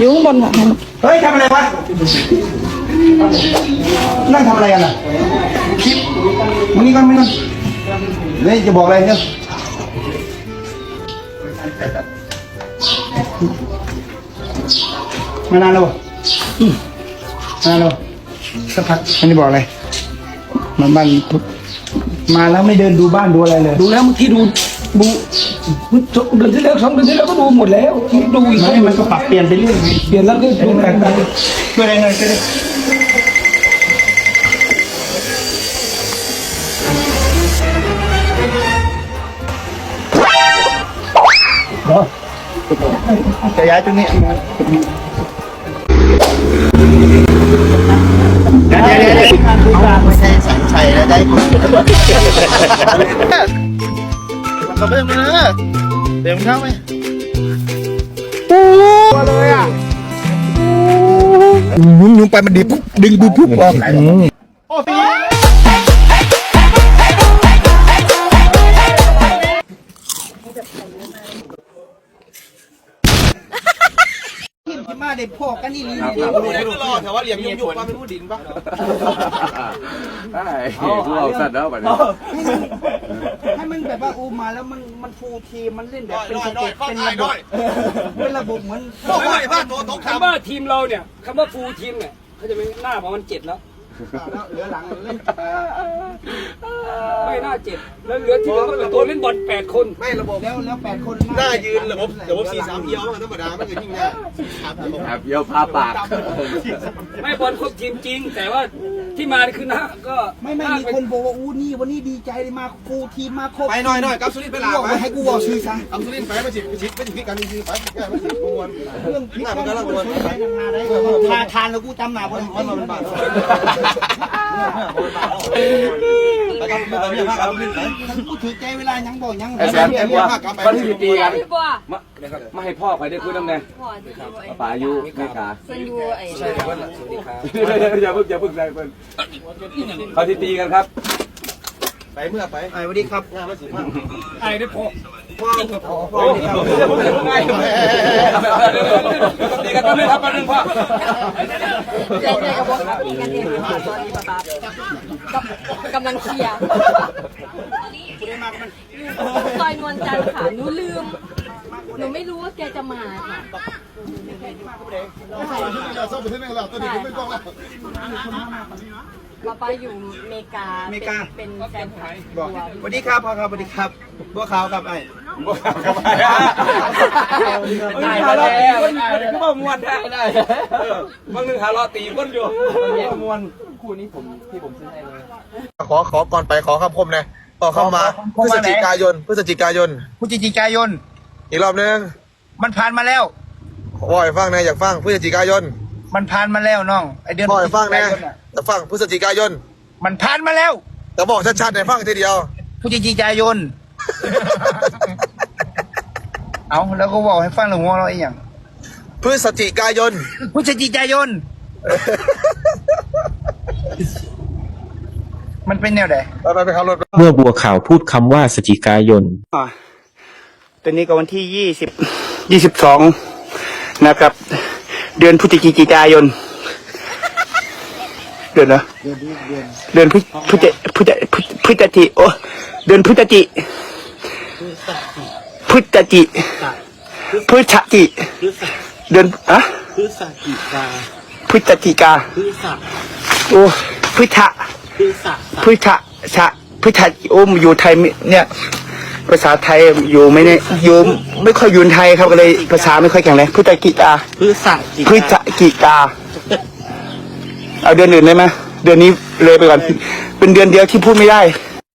อยู่ข้างบนค่ะเฮ้ยทำอะไรวะ นั่งทำอะไรกันอะคลิปมึงนี่ก่อนมึงนี่ก่อนเฮ้ยจะบอกอะไรเนี่ยมานานแล้วมานานแล้วสักพักอันนี้บอกอะไรมาบ้านมาแล้วไม่เดินดูบ้านดูอะไรเลย ดูแล้วเมื่อกี้ดูดู เดือนที่แล้วสองเดือนที่แล้วก็ดูหมดแล้วดูอีกไม่มันก็ปรับเปลี่ยนไปเรื่อยเปลี่ยนแล้วก็ช่ดูวยแบอะไรบช่วยอะไรหน่อยช่วยอะไรจะย้ายตรงนี้เดี๋ยวเดี๋ยวเดี๋ยวเอาไม่ใช่ใส่แล้วได้ เราไปตรงนะเดี๋ยวมึงเข้าไหมตัวเลยอะนุ่มๆไปมันดีปุ๊บดึงปุ๊บปุ๊บออกโอ้ปีมาเด็กพอกันนี่ลีนี่รอแต่ว่าเหลี่ยมยุ่งยุ่งว่าเป็นผู้ดินปะได้กูเอาสัตว์แล้วแบบนี้ให้มัน แบบว่าอูมาแล้วมันมันฟูทีมมันเล่นแบบเป็นน้อยสน้อเต็ยปเข้าเป็นไทระยบบน้อยเป็นระบบเหมือนโอ้ยบ้านโตตกคำว่าทีมเราเนี่ยคำว่าฟูลทีมเนี่ยเขาจะไม่หน้าประมาณเจ็ดแล้วเหลือหลังเล่น ไม่น่าเจ็ดแล้วเหลือที่เหลือก็เป็นตัวเล่นบอลแปดคนไม่ระบบแล้วแล้วแปดคนหน้ายืนระบบระบบสี่สามเอียวมันธรรมดามันก็ยิ่งง่ายครับระบบครับเยี่ยวพาปากไม่บอลครบทีมจริง แต่ว่าที่มาคือหน้าก็ไม่ไม่หน้ามีเป็นคนบอกว่าอู้นี่วันนี้ดีใจเลยมาฟูทีมมาครบไปหน่อยหน่อยกับสุรินทร์ไปลาบอกไปว่าให้กูบอกชื่อซะกับสุรินทร์ไปมาจิบไปจิบไปจิบกันจริงๆไปแก้มาจิบมวนเรื่องพริกกันกูช่วยกันมาได้ทาทานแล้วกูจำหนาคนคนมันบาดไปกับไปกับเมียพากับสุรินทร์ไปกูถือใจเวลายังบอกยังไอ้แซมไอ้บัวคนที่ตีกันพี่บัวมามาให้พ่อไปได้คุยน้ำแน่พ่อที่บัวป่าอยู่ไม่ขาซันยูไอ้ใช่ครับสวัสดีครับอย่าเพิ่งอย่าเพิ่งใจเพิ่งเขาที่ตีกันครับ ไปเมื่อไปสวัสดีครับงานมาสิบไอ้ได้พอ โอ้ยอย่าเพิ่งอย่าเพิ่งง่ายตีกันแป๊บนึงครับแป๊บนึงพ่อเจ๊กับบัวครับมีกันเองค่ะตอนนี้ป๊าป๊ากำลังเคลียร์ซอยนวลจันทร์ค่ะหนูลืม หนูไม่รู้ว่าแกจะมาค่ะป๊าป๊าอยู่อเมริกา เป็นแฟนของบสวัสดีครับพ่อครับสวัสดีครับบัวขาวครับไอ้ ได้มาแล้วก็บอกมวนได้ได้บางนึงหาเราตีก้นอยู่มวนคู่นี้ผมที่ผมซื้อในเลย ขอขอก่อนไปขอคำคมนะขอเข้ามาพฤศจิกายนพฤศจิกายนพฤศจิกายน อีกรอบนึงมันผ่านมาแล้วว่าให้ฟังนะอยากฟังพฤศจิกายน มันผ่านมาแล้วน้องไอเดือนว่าให้ฟังนะจิกายนอยากฟังพฤศจิกายน มันผ่านมาแล้ว แต่บอกชัดๆให้ฟังทีเดียวพฤศจิกายน เอาแล้วก็บอกให้ฟังหรือหัวเราะไอ้อย่างพฤศจิกายนพฤศจิกายน มันเป็นแนวไหนไปไปไปขับรถเมื่อบัวขาวพูดคำว่าสจิกายนตอนนี้ก็วันที่ยี่สิบยี่สิบสองนะครับ เดือนพฤศจิกายน เดือนเหรอเดือนพฤพฤศพฤศพฤพฤศจิโอ้เดือนพฤศจิ พฤศจิพฤศจิเดือนอะพฤศจิกาพฤศจิกาโอ้พฤศพฤศพฤศชะพฤศโอ้มอยู่ไทยไม่เนี่ย ภาษาไทยอยู่ไม่เนี่ยอยู่ไม่ค่อยอยูนไทยครับก็เลยภาษาไม่ค่อยแข็งแรงพฤศจิกาพฤศจิพฤศจิกาเอาเดือนอื่นได้ไหมเดือนนี้เลยไปก่อน เป็นเดือนเดียวที่พูดไม่ได้